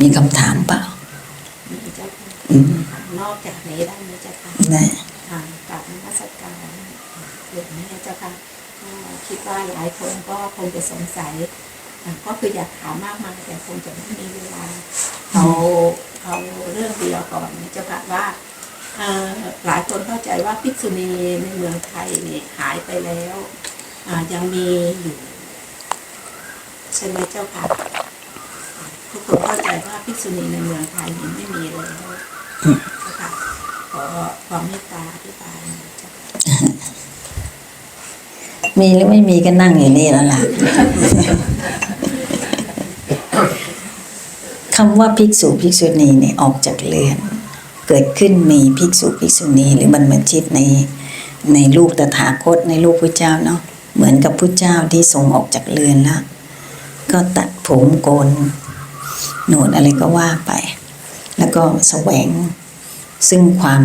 มีคำถามเปล่ามีเจ้าค่ะอืมนอกจากนี้ได้ไหมเจ้าค่ะได้ทางกับนมัสการเรื่องนี้เจ้าค่ะก็คิดว่าหลายคนก็คงจะสงสัยอะก็คืออยากถามมากมายแต่คงจะไม่มีเวลาเอาเอาเรื่องเดียวก่อนนะเจ้าค่ะว่าเอ่อหลายคนเข้าใจว่าภิกษุณีในเมืองไทยเนี่ยหายไปแล้วอ่ายังมีอยู่ใช่ไหมเจ้าค่ะ ทุกคนเข้าใจว่าภิกษุณีในเมืองไทยยังไม่มีแล้วเจ้าค่ะขอความเมตตาอธิบายหน่อยเจ้ะมีหรือไม่มีก็นั่งอยู่นี่แล้วล่ะคำว่าภิกษุภิกษุณีเนี่ยออกจากเรือน เกิดขึ้นมีภิกษุภิกษุณีหรือบรรพชิตในในลูกตถาคตในลูกพระเจ้าเนาะเหมือนกับพระเจ้าที่ทรงออกจากเรือนแล้วก็ตัดผมโกน หนวดอะไรก็ว่าไป แล้วก็แสวงซึ่งความ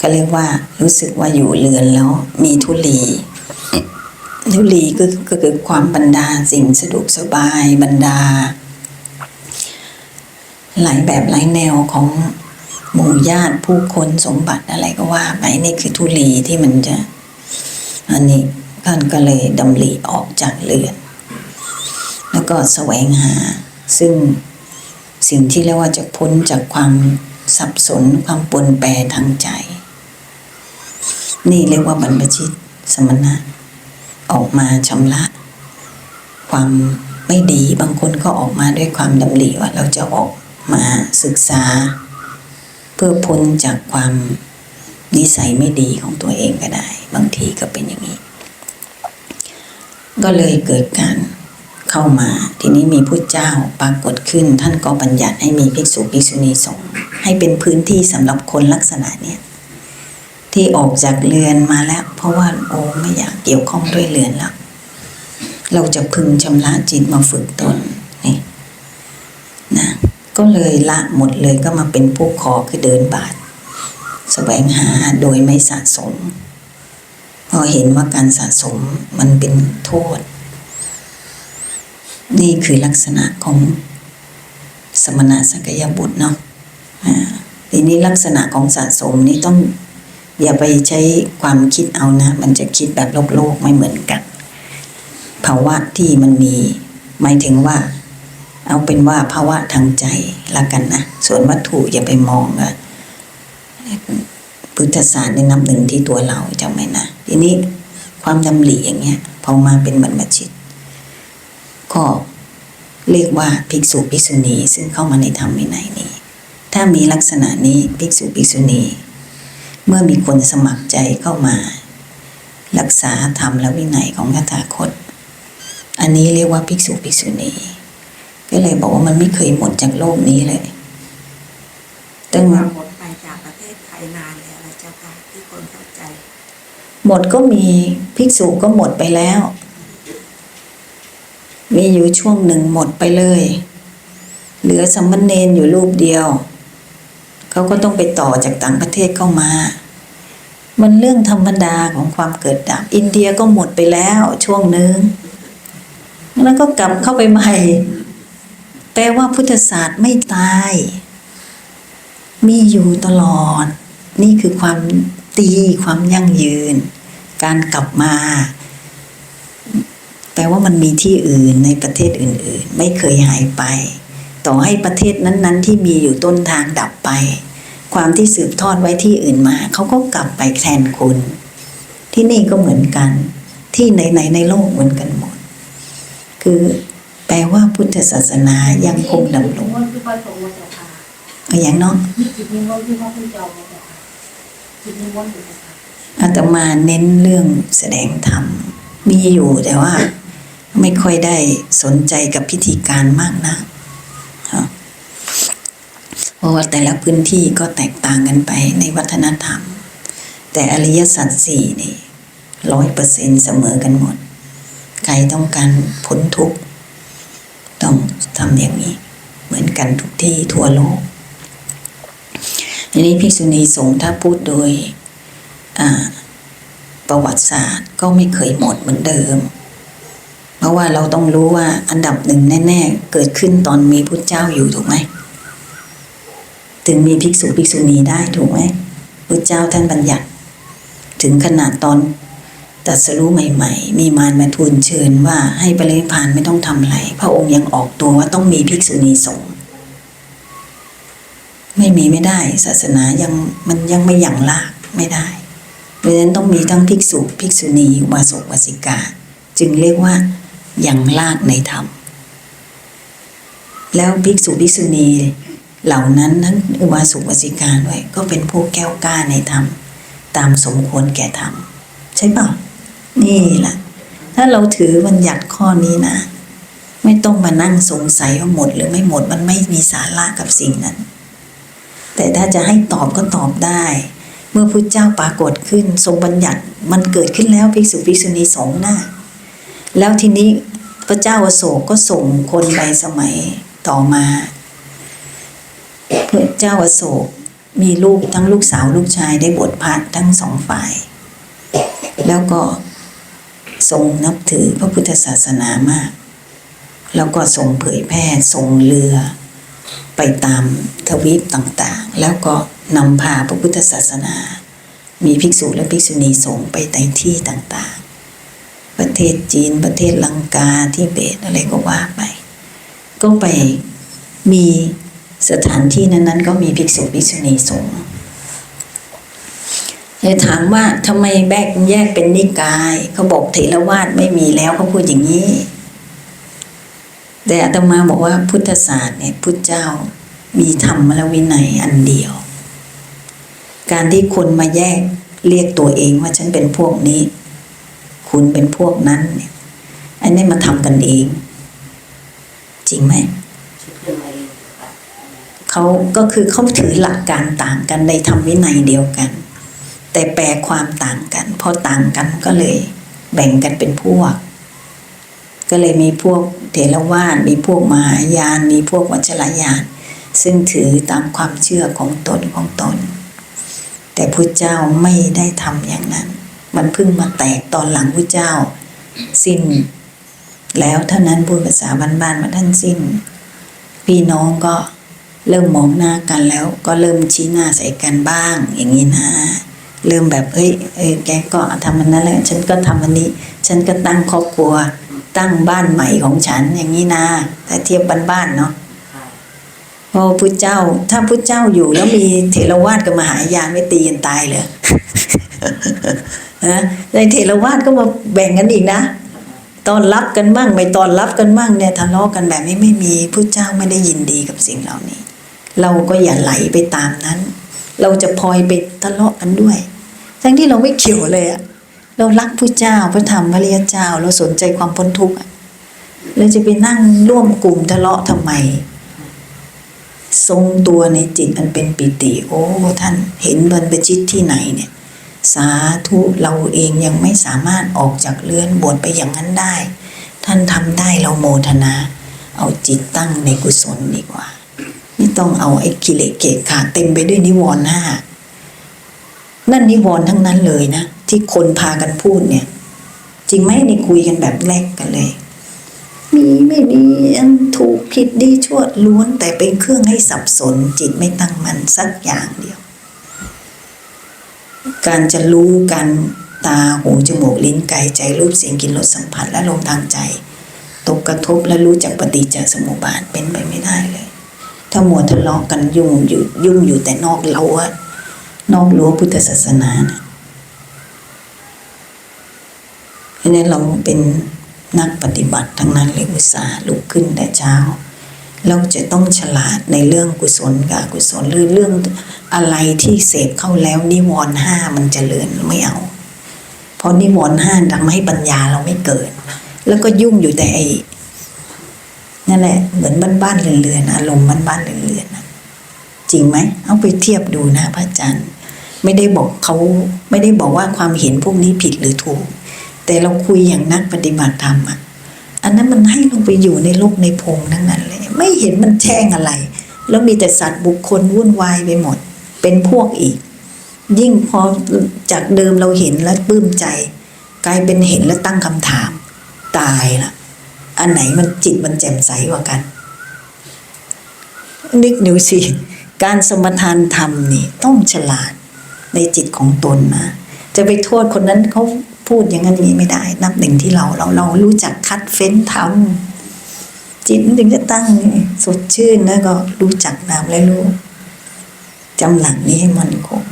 ก็เรียกว่ารู้สึกว่าอยู่เรือนแล้วมีทุลีทุลีก็ก็คือความบรรดาสิ่งสะดวกสบายบรรดา หลายแบบหลายแนวของหมู่ญาติผู้คนสมบัติอะไรก็ว่าไปนี่คือทุลีที่มันจะ อันนี้ท่านก็เลยดำริออกจากเรือน แล้วก็แสวงหา ซึ่งสิ่งที่เรียกว่าจะพ้นจากความสับสนความปนแปรทางใจ นี่เรียกว่าบรรพชิตสมณะ ออกมาชำระ ความไม่ดีบางคนก็ออกมาด้วยความดำริว่าเราจะออกมาศึกษา เพื่อพ้นจากความนิสัยไม่ดีของตัวเองก็ได้ บางทีก็เป็นอย่างนี้ ก็เลยเกิดการ เข้ามา ทีนี้มีผู้เจ้าปรากฏขึ้น ท่านก็บัญญัติให้มีภิกษุภิกษุณีสงฆ์ให้เป็นพื้นที่สำหรับคนลักษณะเนี้ยที่ออกจากเรือนมาแล้ว เพราะว่าโอ้ไม่อยากเกี่ยวข้องด้วยเรือนแล้วเราจะพึงชำระจิตมาฝึกตนนี่นะก็เลยละหมดเลยก็มาเป็นผู้ขอคือเดินบาทแสวงหาโดยไม่สะสม พอเห็นว่าการสะสมมันเป็นโทษ นี่คือลักษณะของสมณะสักยบุตรเนาะอ่าทีนี้ลักษณะของสะสมนี่ต้องอย่าไปใช้ความคิดเอานะ มันจะคิดแบบโลกโลกไม่เหมือนกันภาวะที่มันมี หมายถึงว่า เอาเป็นว่าภาวะทางใจละกันนะ ส่วนวัตถุอย่าไปมองอะพุทธศาสตร์ในนับหนึ่งที่ตัวเราจำไหมนะ ทีนี้ความดำริอย่างเงี้ยพอมาเป็นบรรพชิต ก็เรียกว่าภิกษุภิกษุณีซึ่งเข้ามาในธรรมวินัยนี้ ถ้ามีลักษณะนี้ภิกษุภิกษุณี เมื่อมีคนสมัครใจเข้ามา รักษาธรรมและวินัยของตถาคต อันนี้เรียกว่าภิกษุภิกษุณีก็เลยบอกว่ามันไม่เคยหมดจากโลกนี้เลยตั้งว่าหมดไปจากประเทศไทยนานแล้วนะเจ้าค่ะที่คนเข้าใจ หมดก็มีภิกษุก็หมดไปแล้ว มีอยู่ช่วงหนึ่งหมดไปเลย เหลือสัมมเนนอยู่รูปเดียว เขาก็ต้องไปต่อจากต่างประเทศเข้ามา มันเรื่องธรรมดาของความเกิดดับ อินเดียก็หมดไปแล้วช่วงหนึ่งแล้วก็กลับเข้าไปใหม่ แปลว่าพุทธศาสตร์ไม่ตาย มีอยู่ตลอด นี่คือความตีความยั่งยืน การกลับมา แปลว่ามันมีที่อื่นในประเทศอื่น ๆ ไม่เคยหายไป ต่อให้ประเทศนั้น ๆ ที่มีอยู่ต้นทางดับไป ความที่สืบทอดไว้ที่อื่นมาเขาก็กลับไปแทนคุณ ที่นี่ก็เหมือนกัน ที่ไหนๆในโลกเหมือนกันหมด คือแปลว่าพุทธศาสนายังคงดำรงว่าที่พระสงฆ์มาเจ้าค่ะเอาอย่างเนาะจิตนิมนต์ที่พระพุทธเจ้ามาเจ้าค่ะจิตนิมนต์อยู่เจ้าค่ะอาตมาเน้นเรื่องแสดงธรรมมีอยู่แต่ว่า ไม่ค่อยได้สนใจกับพิธีการมากนะเพราะว่าแต่ละพื้นที่ก็แตกต่างกันไปในวัฒนธรรม แต่อริยสัจสี่นี่ร้อยเปอร์เซ็นเสมอกันหมด ใครต้องการพ้นทุกข์ ต้องทำอย่างนี้ เหมือนกันทุกที่ทั่วโลกทีนี้ภิกษุณีสงฆ์ถ้าพูดโดยประวัติศาสตร์ก็ไม่เคยหมดเหมือนเดิม เพราะว่าเราต้องรู้ว่าอันดับหนึ่งแน่ ๆ เกิดขึ้นตอนมีพุทธเจ้าอยู่ถูกไหมถึงมีภิกษุภิกษุณีได้ถูกไหมพุทธเจ้าท่านบัญญัติ ถึงขนาดตอนตรัสรู้ใหม่ ๆ มีมารมาทูลเชิญว่าให้ปรินิพพานไม่ต้องทำอะไร พระองค์ยังออกตัวว่าต้องมีภิกษุณีสงฆ์ไม่มีไม่ได้ ศาสนายังมันยังไม่อย่างลากไม่ได้ เพราะฉะนั้นต้องมีทั้งภิกษุภิกษุณีอุบาสกอุบาสิกา จึงเรียกว่า ย่างลากในธรรม แล้วภิกษุภิกษุณีเหล่านั้นทั้งอุบาสกอุบาสิกาด้วยก็เป็นผู้แก้วกล้าในธรรม ตามสมควรแก่ธรรม ใช่เปล่านี่แหละถ้าเราถือบัญญัติข้อนี้นะ ไม่ต้องมานั่งสงสัยว่าหมดหรือไม่หมดมันไม่มีสาระกับสิ่งนั้น แต่ถ้าจะให้ตอบก็ตอบได้ เมื่อพุทธเจ้าปรากฏขึ้นทรงบัญญัติมันเกิดขึ้นแล้วภิกษุภิกษุณีสองหน้า แล้วทีนี้พระเจ้าอโศกก็ส่งคนไปสมัยต่อมาพระเจ้าอโศกมีลูกทั้งลูกสาวลูกชายได้บวชพระทั้งสองฝ่าย แล้วก็ทรงนับถือพระพุทธศาสนามาก แล้วก็ทรงเผยแพร่ทรงเรือ ไปตามทวีปต่างๆ แล้วก็นำพาพระพุทธศาสนา มีภิกษุและภิกษุณีสงฆ์ไปในที่ต่างๆ ประเทศจีนประเทศลังกาที่เบตอะไรก็ว่าไป ก็ไปมีสถานที่นั้นๆ ก็มีภิกษุภิกษุณีสงฆ์เลยถามว่าทำไมแบกแยกเป็นนิกายเขาบอกเถรวาทไม่มีแล้วเขาพูดอย่างนี้ แต่อาตมาบอกว่าพุทธศาสตร์เนี่ยพุทธเจ้ามีธรรมและวินัยอันเดียว การที่คนมาแยกเรียกตัวเองว่าฉันเป็นพวกนี้ คุณเป็นพวกนั้นเนี่ยอันนี้มาทำกันเอง จริงไหมเขาก็คือเขาถือหลักการต่างกันในธรรมวินัยเดียวกัน แต่แปลความต่างกันพอต่างกันก็เลย แบ่งกันเป็นพวก ก็เลยมีพวกเถรวาทมีพวกมหายาน มีพวกวัชรยาน ซึ่งถือตามความเชื่อของตนของตน แต่พุทธเจ้าไม่ได้ทำอย่างนั้น มันเพิ่งมาแตกตอนหลังพุทธเจ้า สิ้น แล้วเท่านั้นพูดภาษาบ้านๆว่าท่านสิ้น พี่น้องก็เริ่มมองหน้ากันแล้ว ก็เริ่มชี้หน้าใส่กันบ้าง อย่างนี้นะเริ่มแบบเฮ้ยเอ้ยแกก็ทำมันนั้นแล้วฉันก็ทำอันนี้ ฉันก็ตั้งครอบครัว ตั้งบ้านใหม่ของฉันอย่างนี้นะถ้าเทียบบ้านๆเนาะพอพุทธเจ้า ถ้าพุทธเจ้าอยู่แล้วมีเถรวาทกับมหายานไม่ตีกันตายเลย นะในเถรวาทก็มาแบ่งกันอีกนะตอนรับกันบ้างไม่ตอนรับกันบ้างเนี่ยทะเลาะกันแบบนี้ไม่มีพุทธเจ้าไม่ได้ยินดีกับสิ่งเหล่านี้ เราก็อย่าไหลไปตามนั้น เราจะพลอยไปทะเลาะกันด้วย ทั้งที่เราไม่เกี่ยวเลยอะเรารักพุทธเจ้าพระธรรมพระริยเจ้า เราสนใจความพ้นทุกข์เราจะไปนั่งร่วมกลุ่มทะเลาะทำไม ทรงตัวในจิตอันเป็นปิติ โอ้ท่านเห็นบรรพชิตที่ไหนเนี่ย สาธุเราเองยังไม่สามารถออกจากเรือนบวชไปอย่างนั้นได้ ท่านทำได้เราโมทนา เอาจิตตั้งในกุศลดีกว่า ไม่ต้องเอาไอ้กิเลสเกะขาเต็มไปด้วยนิวรณ์ห้านั่นนิวรณ์ทั้งนั้นเลยนะ ที่คนพากันพูดเนี่ย จริงไหมในคุยกันแบบแรกกันเลย มีไม่มีอันถูกผิดดีชั่วล้วนแต่เป็นเครื่องให้สับสนจิตไม่ตั้งมั่นสักอย่างเดียว การจะรู้การตาหูจมูกลิ้นกายใจรูปเสียงกลิ่นรสสัมผัสและลมทางใจ ตกกระทบและรู้จักปฏิจจสมุปบาทเป็นไปไม่ได้เลย ถ้ามัวทะเลาะกันยุ่งอยู่ยุ่งอยู่แต่นอกเราอะนอกรั้วพุทธศาสนานะเพราะฉะนั้นเราเป็นนักปฏิบัติทั้งนั้นเลยอุตส่าห์ลุกขึ้นแต่เช้า เราจะต้องฉลาดในเรื่องกุศลกับอกุศลหรือเรื่องอะไรที่เสพเข้าแล้วนิวรณ์ห้ามันจเจริญไม่เอา เพราะนิวรณ์ห้าทำให้ปัญญาเราไม่เกิด แล้วก็ยุ่งอยู่แต่ไอ้นั่นแหละเหมือนบ้านๆเรือนๆอารมณ์บ้านๆเรือนๆจริงไหมเอาไปเทียบดูนะพระอาจารย์ไม่ได้บอกเขาไม่ได้บอกว่าความเห็นพวกนี้ผิดหรือถูก แต่เราคุยอย่างนักปฏิบัติธรรมอะ อันนั้นมันให้เราไปอยู่ในโลกในพงทั้งนั้นเลย ไม่เห็นมันแช่งอะไร แล้วมีแต่สัตว์บุคคลวุ่นวายไปหมด เป็นพวกอีก ยิ่งพอจากเดิมเราเห็นแล้วปลื้มใจ กลายเป็นเห็นแล้วตั้งคำถาม ตายละอันไหนมันจิตมันแจ่มใสกว่ากัน นึกดูสิการสมทานธรรมนี่ต้องฉลาดในจิตของตนนะ จะไปโทษคนนั้นเขา พูดอย่างนั้นอย่างนี้ไม่ได้ นับหนึ่งที่เราเราเรารู้จักคัดเฟ้นทำจิตมันถึงจะตั้งสดชื่นแล้วก็รู้จักนามและรู้จำหลักนี้ให้มันคง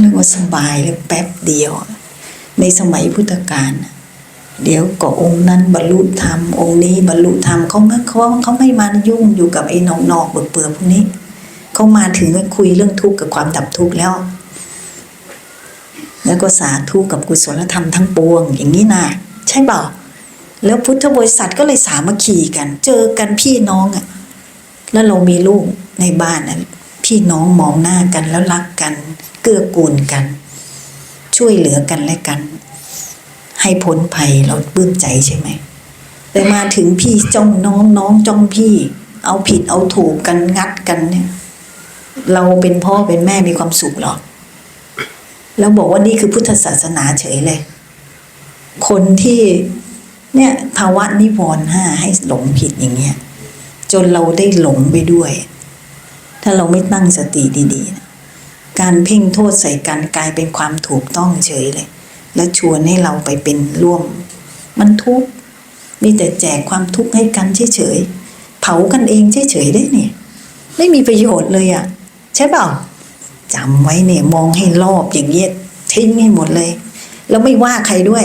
แล้วก็สบายเลยแป๊บเดียว ในสมัยพุทธกาลเดี๋ยวก็องค์นั้นบรรลุธรรมองค์นี้บรรลุธรรมเขาไม่เขาเขาไม่มายุ่งอยู่กับไอ้นอกนอกๆเบื่อๆพวกนี้เขามาถึงก็คุยเรื่องทุกข์กับความดับทุกข์แล้ว แล้วก็สาธุกับกุศลธรรมทั้งปวง อย่างนี้นะใช่เปล่าแล้วพุทธบริษัทก็เลยสามัคคีกัน เจอกันพี่น้องอะแล้วเรามีลูกในบ้านอะพี่น้องมองหน้ากันแล้วรักกัน เกื้อกูลกัน ช่วยเหลือกันและกัน ให้พ้นภัยเราปลื้มใจใช่ไหมแต่มาถึงพี่จ้องน้องน้องจ้องพี่ เอาผิดเอาถูกกันงัดกันเนี่ย เราเป็นพ่อเป็นแม่มีความสุขหรอ แล้วบอกว่านี่คือพุทธศาสนาเฉยเลย คนที่เนี่ยภาวะนิวรณ์ห้าให้หลงผิดอย่างเงี้ย จนเราได้หลงไปด้วย ถ้าเราไม่ตั้งสติดีๆนะการเพ่งโทษใส่กันกลายเป็นความถูกต้องเฉยเลย และชวนให้เราไปเป็นร่วม มันทุกข์มีแต่แจกความทุกข์ให้กันเฉยๆเผากันเองเฉยๆได้เนี่ย ไม่มีประโยชน์เลยอะ่ะ ใช่เปล่า จำไว้เนี่ยมองให้รอบอย่างเงี้ยทิ้งให้หมดเลย แล้วไม่ว่าใครด้วย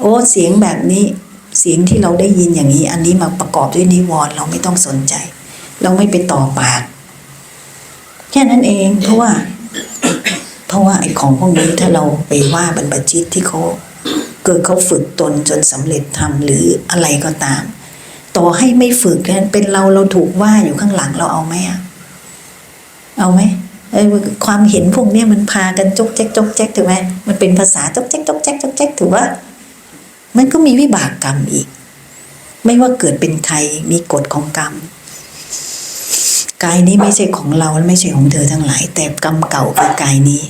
โอ้เสียงแบบนี้เสียงที่เราได้ยินอย่างนี้ อันนี้มาประกอบด้วยนิวรณ์เราไม่ต้องสนใจ เราไม่ไปต่อปาก แค่นั้นเองเพราะว่า เพราะว่าไอ้ของพวกนี้ถ้าเราไปว่าบรรพชิตที่เขาเกิดเขาฝึกตนจนสำเร็จทำหรืออะไรก็ตาม ต่อให้ไม่ฝึกนั้นเป็นเราเราถูกว่าอยู่ข้างหลังเราเอาไหมอะเอาไหม ความเห็นพวกเนี้ยมันพากันจกแจ๊กจกแจ๊กถูกไหมมันเป็นภาษาจกแจ๊กจกแจ๊กจกแจ๊กถือว่า มันก็มีวิบากกรรมอีก ไม่ว่าเกิดเป็นใครมีกฎของกรรมกายนี้ไม่ใช่ของเราและไม่ใช่ของเธอทั้งหลาย แต่กรรมเก่าคือกายนี้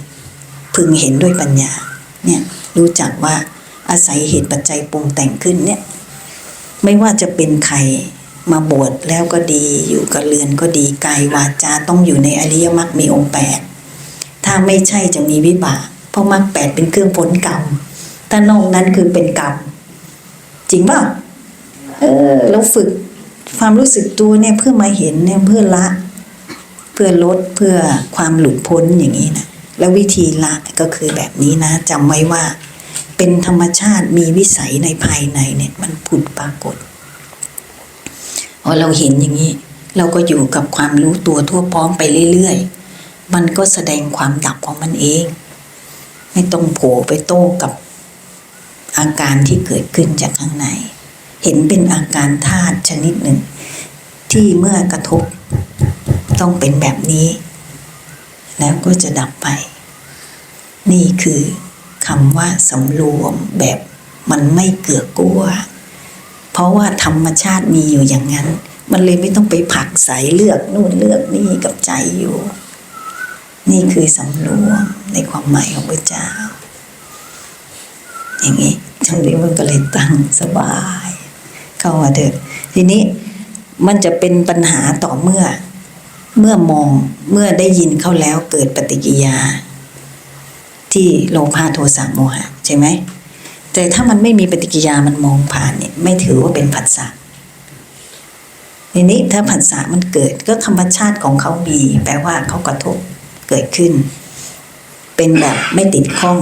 พึงเห็นด้วยปัญญา เนี่ยรู้จักว่าอาศัยเหตุปัจจัยปรุงแต่งขึ้นเนี่ย ไม่ว่าจะเป็นใคร มาบวชแล้วก็ดี อยู่กับเรือนก็ดีกายวาจาต้องอยู่ในอริยมรรคมีองค์แปดถ้าไม่ใช่จะมีวิบาก เพราะมรรคแปดเป็นเครื่องผลกรรมถ้านอกนั้นคือเป็นกรรมจริงป่ะเออเราฝึกความรู้สึกตัวเนี่ยเพื่อมาเห็นเนี่ยเพื่อละ เพื่อลดเพื่อความหลุดพ้นอย่างนี้นะแล้ววิธีละก็คือแบบนี้นะจำไว้ว่า เป็นธรรมชาติมีวิสัยในภายในเนี่ยมันผุดปรากฏ พอเราเห็นอย่างนี้ เราก็อยู่กับความรู้ตัวทั่วพร้อมไปเรื่อยๆ มันก็แสดงความดับของมันเอง ไม่ต้องโผล่ไปโต้กับอาการที่เกิดขึ้นจากข้างใน เห็นเป็นอาการธาตุชนิดหนึ่ง ที่เมื่อกระทบต้องเป็นแบบนี้ แล้วก็จะดับไป นี่คือคำว่าสำรวมแบบมันไม่เกือกกลัว เพราะว่าธรรมชาติมีอยู่อย่างนั้น มันเลยไม่ต้องไปผักใสเลือกนู่นเลือกนี่กับใจอยู่ นี่คือสำรวมในความหมายของพระเจ้า อย่างนี้ตรงนี้มันก็เลยตั้งสบาย เข้ามาเถอะทีนี้มันจะเป็นปัญหาต่อเมื่อ เมื่อมองเมื่อได้ยินเข้าแล้วเกิดปฏิกิริยา ที่โลภะโทสะโมหะใช่ไหม แต่ถ้ามันไม่มีปฏิกิริยามันมองผ่านเนี่ยไม่ถือว่าเป็นผัสสะทีนี้ถ้าผัสสะมันเกิดก็ธรรมชาติของเขามี แปลว่าเขากระทบเกิดขึ้น เป็นแบบไม่ติดข้อง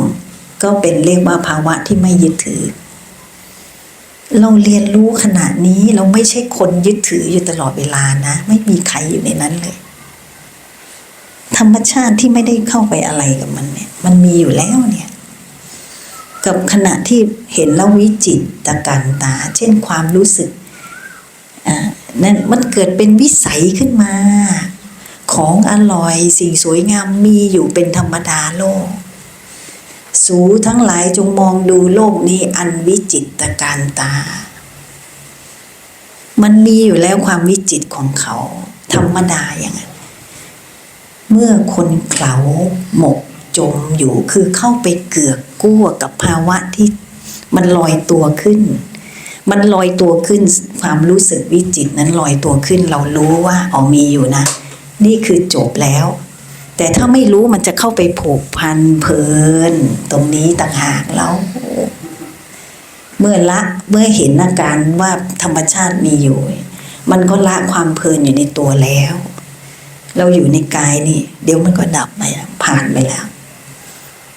ก็เป็นเรียกว่าภาวะที่ไม่ยึดถือ เราเรียนรู้ขนาดนี้เราไม่ใช่คนยึดถืออยู่ตลอดเวลานะ ไม่มีใครอยู่ในนั้นเลย ธรรมชาติที่ไม่ได้เข้าไปอะไรกับมันเนี่ย มันมีอยู่แล้วเนี่ย กับขณะที่เห็นแล้ววิจิตรการตา เช่นความรู้สึกอ่านั่นมันเกิดเป็นวิสัยขึ้นมา ของอร่อยสิ่งสวยงามมีอยู่เป็นธรรมดาโลก สูทั้งหลายจงมองดูโลกนี้อันวิจิตรการตา มันมีอยู่แล้วความวิจิตของเขา ธรรมดาอย่างนั้นเมื่อคนเขาหมกจมอยู่คือเข้าไปเกือก กลัวกับภาวะที่มันลอยตัวขึ้น มันลอยตัวขึ้นความรู้สึกวิจิตนั้นลอยตัวขึ้น เรารู้ว่าอ๋อมีอยู่นะ นี่คือจบแล้ว แต่ถ้าไม่รู้มันจะเข้าไปผูกพันเพลิน ตรงนี้ต่างหากแล้วเมื่อละเมื่อเห็นอาการว่าธรรมชาติมีอยู่ มันก็ละความเพลินอยู่ในตัวแล้ว เราอยู่ในกายนี่ เดี๋ยวมันก็ดับไปแล้วผ่านไปแล้ว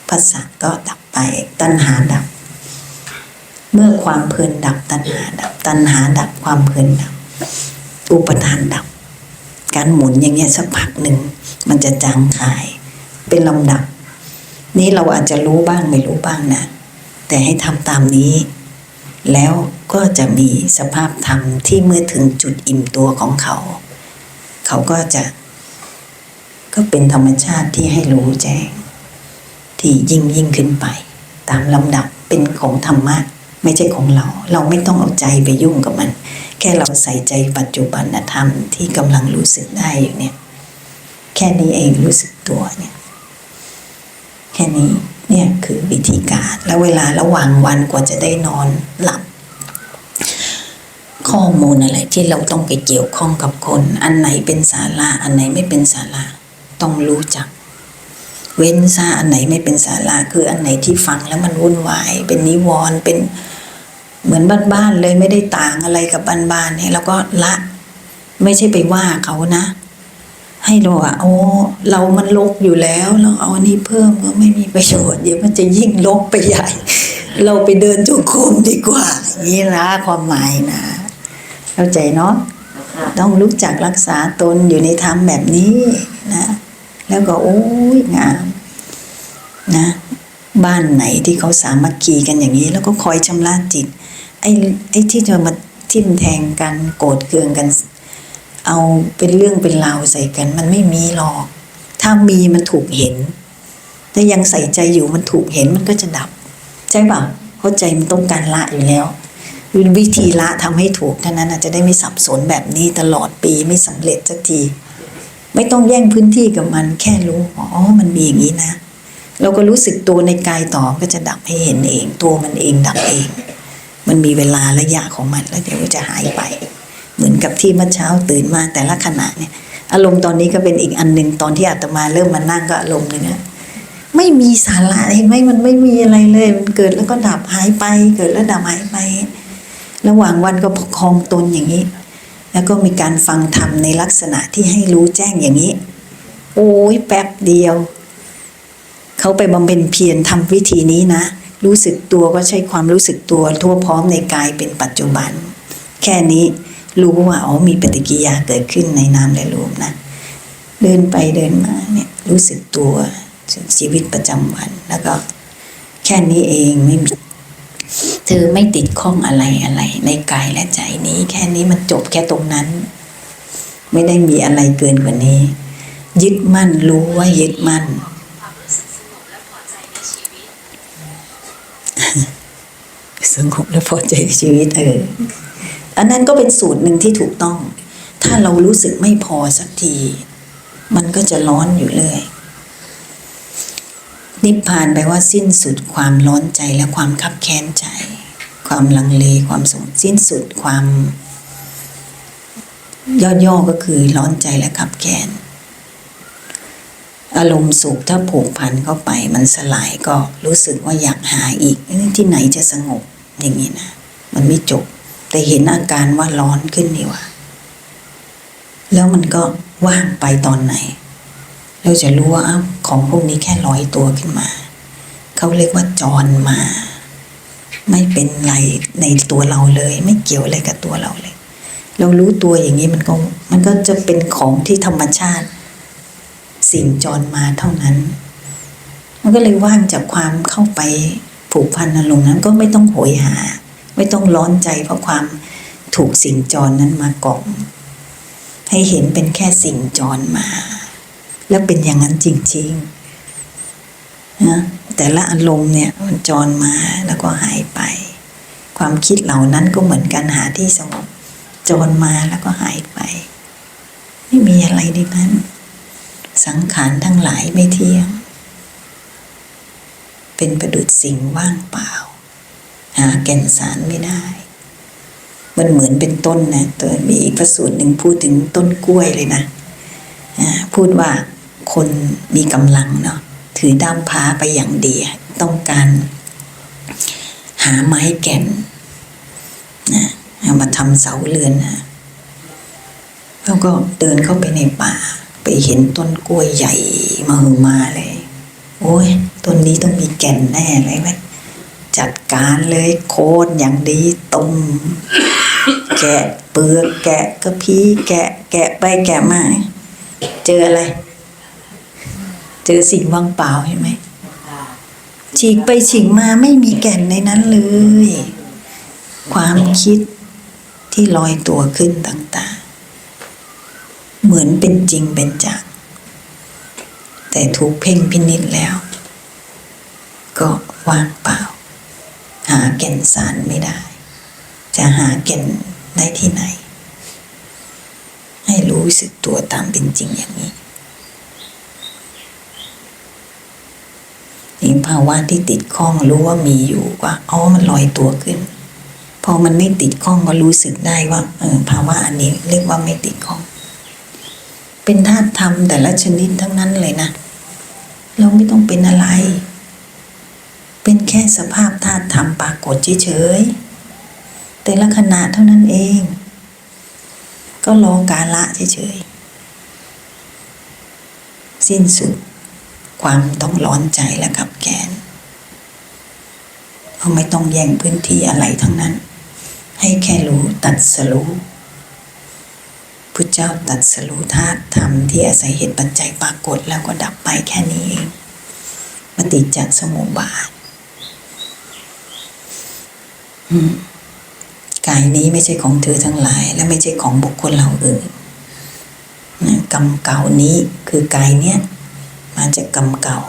ภาษาก็ดับ ไปตัณหาดับ เมื่อความเพลินดับ ตัณหาดับ ตัณหาดับความเพลินดับ อุปทานดับ การหมุนอย่างเงี้ยสักพักหนึ่งมันจะจางคาย เป็นลำดับ นี้เราอาจจะรู้บ้างไม่รู้บ้างนะ แต่ให้ทำตามนี้ แล้วก็จะมีสภาพธรรมที่เมื่อถึงจุดอิ่มตัวของเขา เขาก็จะ ก็เป็นธรรมชาติที่ให้รู้แจ้ง ที่ยิ่งยิ่งขึ้นไป ตามลำดับเป็นของธรรมะไม่ใช่ของเรา เราไม่ต้องเอาใจไปยุ่งกับมัน แค่เราใส่ใจปัจจุบันธรรมที่กำลังรู้สึกได้อยู่เนี่ย แค่นี้เองรู้สึกตัวเนี่ย แค่นี้เนี่ยคือวิธีการ แล้วเวลาระหว่างวันกว่าจะได้นอนหลับ ข้อมูลอะไรที่เราต้องไปเกี่ยวข้องกับคน อันไหนเป็นสาระอันไหนไม่เป็นสาระต้องรู้จัก เว้นซะอันไหนไม่เป็นสาระคืออันไหนที่ฟังแล้วมันวุ่นวาย เป็นนิวรณ์เป็นเหมือนบ้านๆเลยไม่ได้ต่างอะไรกับบ้านๆเนี่ยเราก็ละไม่ใช่ไปว่าเขานะ ให้เราว่าโอ้เรามันลกอยู่แล้ว เราเอาอันนี้เพิ่มก็ไม่มีประโยชน์เดี๋ยวมันจะยิ่งลกไปใหญ่ เราไปเดินจงกรมดีกว่าอย่างนี้นะความหมายนะ เข้าใจเนาะต้องรู้จักรักษาตนอยู่ในธรรมแบบนี้นะ แล้วก็โอ้ยงามนะบ้านไหนที่เขาสามัคคีกันอย่างนี้ แล้วก็คอยชำระจิต ไอ้ไอ้ที่จะมาทิ่มแทงกันโกรธเคืองกัน เอาเป็นเรื่องเป็นราวใส่กัน มันไม่มีหรอก ถ้ามีมันถูกเห็นแต่ยังใส่ใจอยู่มันถูกเห็นมันก็จะดับ ใช่ป่ะเข้าใจมันต้องการละอยู่แล้ว วิธีละทำให้ถูกเท่านั้นอาจจะได้ไม่สับสนแบบนี้ตลอดปีไม่สำเร็จสักที ไม่ต้องแย่งพื้นที่กับมัน แค่รู้อ๋อมันมีอย่างนี้นะ เราก็รู้สึกตัวในกายต่อก็จะดับให้เห็นเอง ตัวมันเองดับเอง มันมีเวลาระยะของมันแล้วเดี๋ยวก็จะหายไป เหมือนกับที่เมื่อเช้าตื่นมาแต่ละขณะเนี่ย อารมณ์ตอนนี้ก็เป็นอีกอันหนึ่งตอนที่อาตมาเริ่มมานั่งก็อารมณ์หนึงอะไม่มีสาระเห็นไหมมันไม่มีอะไรเลย มันเกิดแล้วก็ดับหายไป เกิดแล้วดับหายไป ระหว่างวันก็ประคองตนอย่างนี้ แล้วก็มีการฟังธรรมในลักษณะที่ให้รู้แจ้งอย่างนี้ โอ้ยแป๊บเดียว เขาไปบำเพ็ญเพียรทำวิธีนี้นะ รู้สึกตัวก็ใช้ความรู้สึกตัวทั่วพร้อมในกายเป็นปัจจุบัน แค่นี้รู้ว่าอ๋อมีปฏิกิริยาเกิดขึ้นในนามและรูปนะ เดินไปเดินมาเนี่ยรู้สึกตัวชีวิตประจำวันแล้วก็แค่นี้เองไม่มี เธอไม่ติดข้องอะไรอะไร ในกายและใจนี้ แค่นี้มันจบแค่ตรงนั้น ไม่ได้มีอะไรเกินกว่านี้ ยึดมั่นรู้ว่ายึดมั่นสงบและพอใจชีวิตเอออันนั้นก็เป็นสูตรหนึ่งที่ถูกต้อง ถ้าเรารู้สึกไม่พอสักที มันก็จะร้อนอยู่เรื่อย นิพพานแปลว่าสิ้นสุดความร้อนใจและความคับแค้นใจ ความลังเลความสงสิ้นสุดความ ย่อๆก็คือร้อนใจและขับแค้นอารมณ์สุขถ้าผูกพันเข้าไปมันสลายก็รู้สึกว่าอยากหาอีกที่ไหนจะสงบอย่างนี้นะมันไม่จบ แต่เห็นอาการว่าร้อนขึ้นนี่ว่าแล้วมันก็ว่างไปตอนไหน เราจะรู้ว่าของพวกนี้แค่ร้อยตัวขึ้นมา เขาเรียกว่าจรมา ไม่เป็นไรในตัวเราเลย ไม่เกี่ยวอะไรกับตัวเราเลย เรารู้ตัวอย่างนี้มันก็มันก็จะเป็นของที่ธรรมชาติ สิ่งจรมาเท่านั้น มันก็เลยว่างจากความเข้าไปผูกพันอารมณ์นั้นก็ไม่ต้องโหยหา ไม่ต้องร้อนใจเพราะความถูกสิ่งจรนั้นมากล่อมให้เห็นเป็นแค่สิ่งจรมา แล้วเป็นอย่างนั้นจริงๆนะแต่ละอารมณ์เนี่ยมันจรมาแล้วก็หายไป ความคิดเหล่านั้นก็เหมือนกันหาที่สงบจรมาแล้วก็หายไป ไม่มีอะไรในนั้น สังขารทั้งหลายไม่เที่ยง เป็นประดุจสิ่งว่างเปล่า หาแก่นสารไม่ได้มันเหมือนเป็นต้นนะตัวมีอีกพระสูตรหนึ่งพูดถึงต้นกล้วยเลยนะ พูดว่าคนมีกำลังเนาะถือด้ามพาไปอย่างดีต้องการหาไม้แก่นนะเอามาทำเสาเรือนนะแล้วก็เดินเข้าไปในป่า ไปเห็นต้นกล้วยใหญ่มาหือมาเลย โอ้ยต้นนี้ต้องมีแก่นแน่เลยไหมจัดการเลยโคนอย่างดีต้มแกะเปลือกแกะกระพี้แกะแกะไปแกะมา เจออะไร เจอสิ่งว่างเปล่าเห็นไหมฉีกไปฉีกมาไม่มีแก่นในนั้นเลย ความคิดที่ลอยตัวขึ้นต่างๆ เหมือนเป็นจริงเป็นจังแต่ถูกเพ่งพินิจแล้ว ก็ว่างเปล่า หาแก่นสารไม่ได้ จะหาแก่นได้ที่ไหน ให้รู้สึกตัวตามเป็นจริงอย่างนี้นี่ภาวะที่ติดข้องรู้ว่ามีอยู่ว่าอ๋อมันลอยตัวขึ้น พอมันไม่ติดข้องก็รู้สึกได้ว่าเออภาวะอันนี้เรียกว่าไม่ติดข้อง เป็นธาตุธรรมแต่ละชนิดทั้งนั้นเลยนะ เราไม่ต้องเป็นอะไร เป็นแค่สภาพธาตุธรรมปรากฏเฉยๆแต่ละขณะเท่านั้นเอง ก็รอกาละเฉยๆ สิ้นสุด ความต้องร้อนใจและขับแกนเราไม่ต้องแย่งพื้นที่อะไรทั้งนั้น ให้แค่รู้ตัดสรู้พุทธเจ้าตัดสรู้ธาตุธรรมที่อาศัยเหตุปัจจัยปรากฏแล้วก็ดับไปแค่นี้เองปฏิจจสมุปบาท อืมายนี้ไม่ใช่ของเธอทั้งหลาย และไม่ใช่ของบุคคลเราอื่นกรรมเก่านี้คือกายเนี้ยมาจากกรรมเก่า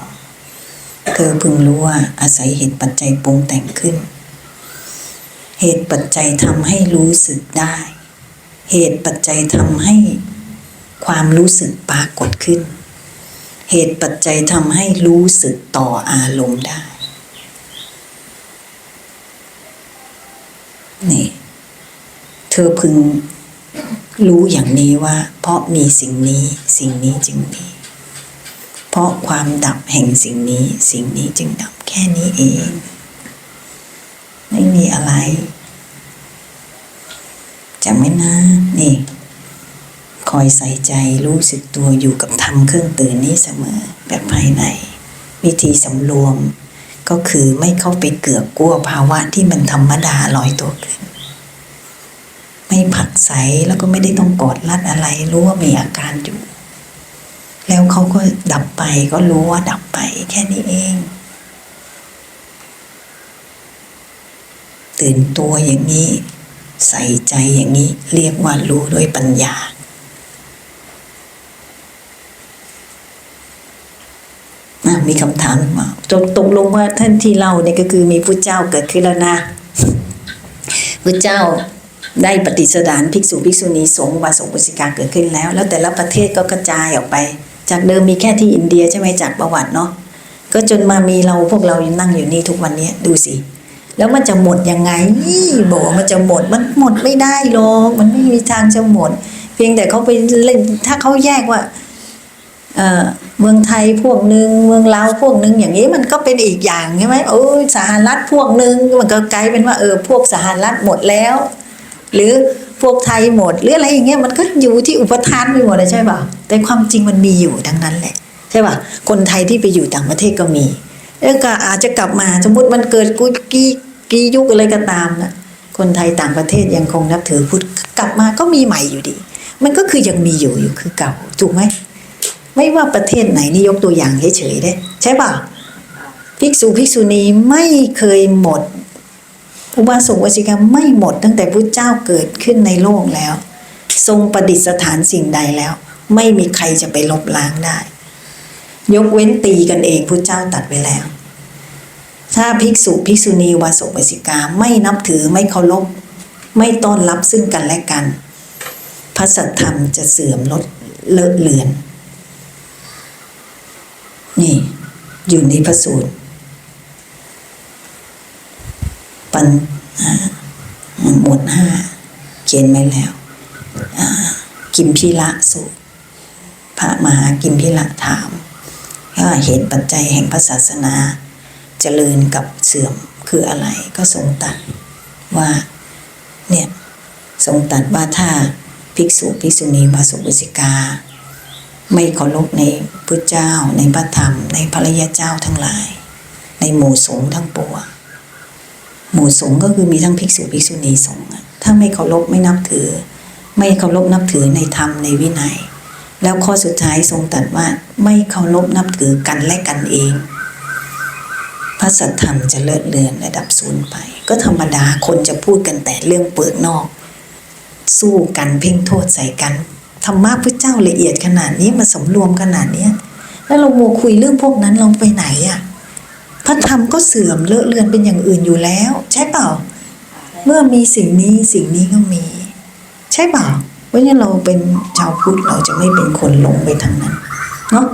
เธอพึงรู้ว่าอาศัยเหตุปัจจัยปรุงแต่งขึ้น เหตุปัจจัยทำให้รู้สึกได้ เหตุปัจจัยทำให้ความรู้สึกปรากฏขึ้น เหตุปัจจัยทำให้รู้สึกต่ออารมณ์ได้นี่ เธอพึงรู้อย่างนี้ว่า เพราะมีสิ่งนี้สิ่งนี้จึงมี เพราะความดับแห่งสิ่งนี้สิ่งนี้จึงดับแค่นี้เอง ไม่มีอะไรจำไว้นะนี่คอยใส่ใจรู้สึกตัวอยู่กับธรรมเครื่องตื่นนี้เสมอแบบภายใน วิธีสำรวมก็คือไม่เข้าไปเกือกกลัวภาวะที่มันธรรมดาลอยตัวขึ้น ไม่ผักไสแล้วก็ไม่ได้ต้องกอดรัดอะไร รู้ว่ามีอาการอยู่ แล้วเขาก็ดับไปก็รู้ว่าดับไปแค่นี้เอง ตื่นตัวอย่างนี้ ใส่ใจอย่างนี้เรียกว่ารู้ด้วยปัญญาอะมีคำถามมาตกตกลงว่าท่านที่เล่าเนี่ยก็คือมีพุทธเจ้าเกิดขึ้นแล้วนะพุทธเจ้า ได้ปฏิสดารภิกษุภิกษุณีสงฆ์วาสกอุสิกาเกิดขึ้นแล้ว แล้วแต่ละประเทศก็กระจายออกไป จากเดิมมีแค่ที่อินเดียใช่ไหมจากประวัติเนาะก็จนมามีเราพวกเรายังนั่งอยู่นี่ทุกวันนี้ดูสิแล้วมันจะหมดยังไงบอกว่ามันจะหมดมันหมดไม่ได้หรอกมันไม่มีทางจะหมด เพียงแต่เขาไปเล่นถ้าเขาแยกว่าเออเมืองไทยพวกหนึ่งเมืองลาวพวกหนึ่งอย่างนี้มันก็เป็นอีกอย่างใช่ไหมโอ้ยสหรัฐพวกหนึ่งมันก็กลายเป็นว่าเออพวกสหรัฐหมดแล้ว หรือพวกไทยหมด หรืออะไรอย่างเงี้ยมันก็อยู่ที่อุปทานไปหมดเลยใช่ป่ะแต่ความจริงมันมีอยู่ทั้งนั้นแหละใช่ป่ะคนไทยที่ไปอยู่ต่างประเทศก็มีแล้วก็อาจจะกลับมาสมมติมันเกิดกุกี่กี่ยุคอะไรก็ตามนะคนไทยต่างประเทศยังคงนับถือพุทธกลับมาก็มีใหม่อยู่ดี มันก็คือยังมีอยู่อยู่คือเก่าถูกไหมไม่ว่าประเทศไหนนี่ยกตัวอย่างเฉยๆได้ใช่ป่ะภิกษุภิกษุณีไม่เคยหมด อุบาสกวสิกาไม่หมดตั้งแต่พุทธเจ้าเกิดขึ้นในโลกแล้ว ทรงประดิษฐานสิ่งใดแล้ว ไม่มีใครจะไปลบล้างได้ ยกเว้นตีกันเองพุทธเจ้าตัดไว้แล้ว ถ้าภิกษุภิกษุณีอุบาสกวสิกาไม่นับถือไม่เคารพไม่ต้อนรับซึ่งกันและกัน พระสัทธรรมจะเสื่อมลดเลอะเลือน นี่ อยู่ในพระสูตร ปันหมวดห้าเขียนไว้แล้ว กิมพิละสูตรพระมหากิมพิละถามว่าเหตุปัจจัยแห่งพระศาสนา เจริญกับเสื่อมคืออะไรก็ทรงตัดว่าเนี่ยทรงตัดว่าถ้าภิกษุภิกษุณีวาสุวิสิกา ไม่เคารพในพุทธเจ้าในพระธรรม ในพระรยาเจ้าทั้งหลาย ในหมู่สงฆ์ทั้งปวง หมู่สงฆ์ก็คือมีทั้งภิกษุภิกษุณีสงฆ์ถ้าไม่เคารพไม่นับถือ ไม่เคารพนับถือในธรรมในวินัย แล้วข้อสุดท้ายทรงตรัสว่าไม่เคารพนับถือกันและกันเอง พระสัทธรรมจะเลิศเลือนระดับศูนย์ไป ก็ธรรมดาคนจะพูดกันแต่เรื่องเปิดนอก สู้กันเพ่งโทษใส่กันธรรมะพระเจ้าละเอียดขนาดนี้มาสำรวมขนาดนี้แล้วเราโมคุยเรื่องพวกนั้นเราไปไหนอะ่ะ พระธรรมก็เสื่อมเลอะเลือนเป็นอย่างอื่นอยู่แล้ว ใช่เปล่า เมื่อมีสิ่งนี้สิ่งนี้ก็มี ใช่เปล่าเพราะงั้นเราเป็นชาวพุทธเราจะไม่เป็นคนหลงไปทางนั้นเนาะ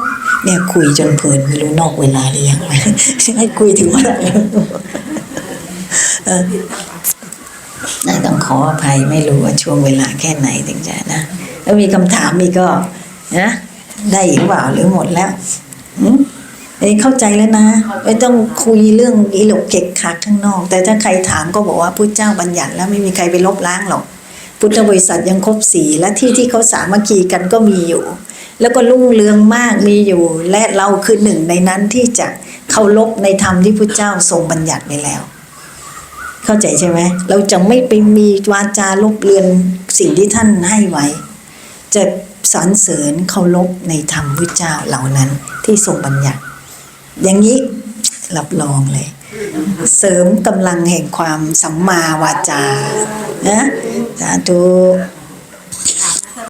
เนี่ยคุยจนเพลินไม่รู้นอกเวลาหรือยังให้คุยถึงเมื่อไร่เออน่าต้องขออภัยไม่รู้ว่าช่วงเวลาแค่ไหนถึงจะนะแล้วมีคำถามมีก็นะได้อีกเปล่าหรือหมดแล้วอืม เอ้เข้าใจแล้วนะ ไม่ต้องคุยเรื่องอีหลกเก็กคักข้างนอก แต่ถ้าใครถามก็บอกว่าพุทธเจ้าบัญญัติแล้วไม่มีใครไปลบล้างหรอก พุทธบริษัทยังครบสีและที่ที่เขาสามัคคีกันก็มีอยู่ แล้วก็รุ่งเรืองมากมีอยู่ และเราคือหนึ่งในนั้นที่จะเคารพในธรรมที่พุทธเจ้าทรงบัญญัติไว้แล้ว เข้าใจใช่ไหมเราจะไม่ไปมีวาจาลบเลือนสิ่งที่ท่านให้ไว้ จะสรรเสริญเคารพในธรรมพุทธเจ้าเหล่านั้นที่ทรงบัญญัติ อย่างนี้รับรองเลย เสริมกำลังแห่งความสัมมาวาจานะสาธุ